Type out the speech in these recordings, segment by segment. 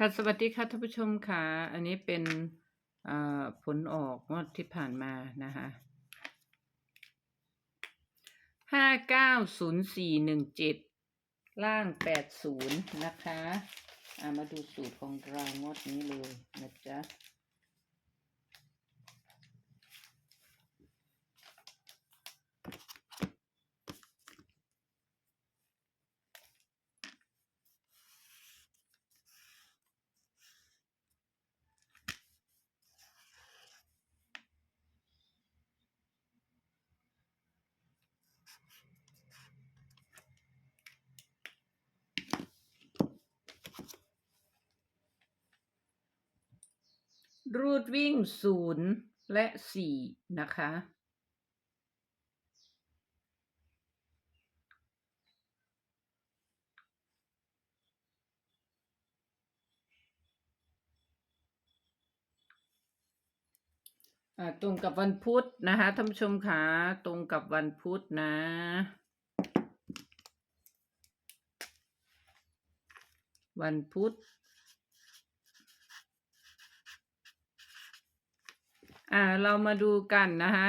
ค่ะสวัสดีค่ะท่านผู้ชมค่ะ อันนี้เป็นผลออกงวดที่ผ่านมานะคะห้าเก้าศูนย์สี่หนึ่งเจ็ดล่างแปดศูนย์นะคะามาดูสูตรของเรางวดนี้เลยนะจ๊ะ รูดวิ่งศูนย์และสี่นะคะ ตรงกับวันพุธนะคะท่านผู้ชมคะตรงกับวันพุธนะวันพุธ อ่า เรามาดูกันนะคะ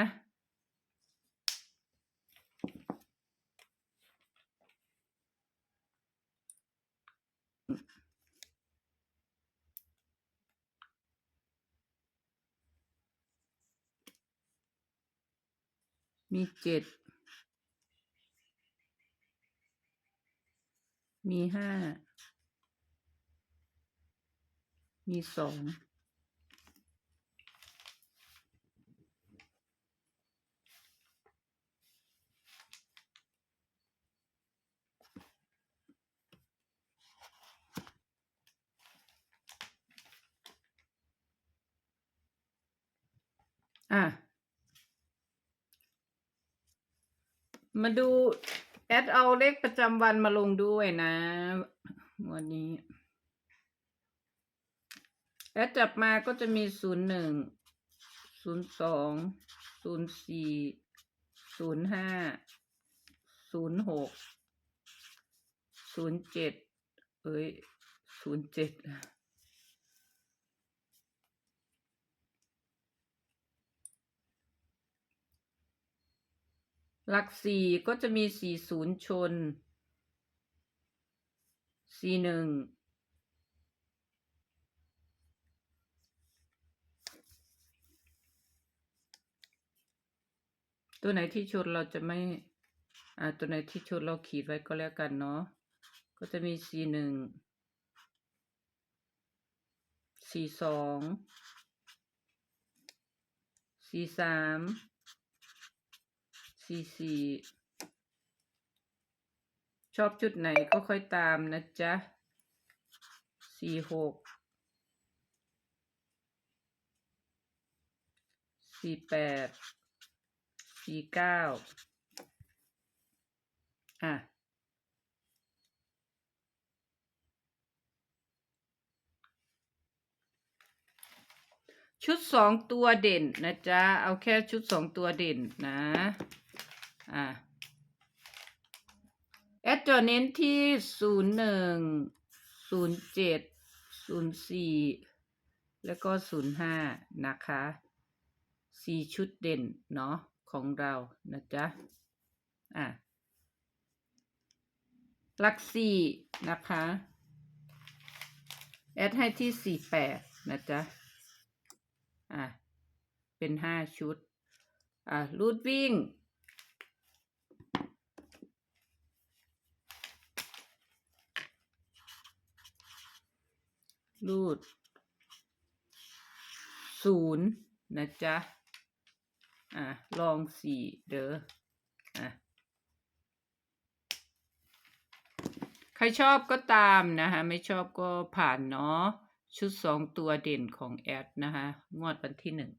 มีเจ็ด มีห้า มีสอง อะ มาดู แอดเอาเลขประจำวันมาลงด้วยนะ วันนี้ แอดจับมาก็จะมีศูนย์หนึ่งศูนย์สองศูนย์สี่ศูนย์ห้าศูนย์หกศูนย์เจ็ดเอ้ยศูนย์เจ็ด หลักสี่ก็จะมีสี่ศูนย์ชนสี่หนึ่งตัวไหนที่ชนเราจะไม่ อ่า ตัวไหนที่ชนเราขีดไว้ก็แล้วกันเนาะ ก็จะมีสี่หนึ่งสี่สองสี่สาม สี่สี่ชอบจุดไหนก็ค่อยตามนะจ๊ะสี่หกสี่แปดสี่เก้าอะชุดสองตัวเด่นนะจ๊ะ เอาแค่ชุดสองตัวเด่นนะ อะแอดจะเน้นที่ศูนย์หนึ่งศูนย์เจ็ดศูนย์สี่แล้วก็ศูนย์ห้านะคะสี่ชุดเด่นเนาะของเรานะจ๊ะ อะหลักสี่นะคะ แอดให้ที่สี่แปดนะจ๊ะ อะ เป็นห้าชุด อะรูดวิ่ง รูดศูนย์นะจ๊ะ อะ ลองสี่เด้อ อะ ใครชอบก็ตามนะคะ ไม่ชอบก็ผ่านเนาะ ชุดสองตัวเด่นของแอดนะคะ งวดวันที่หนึ่ง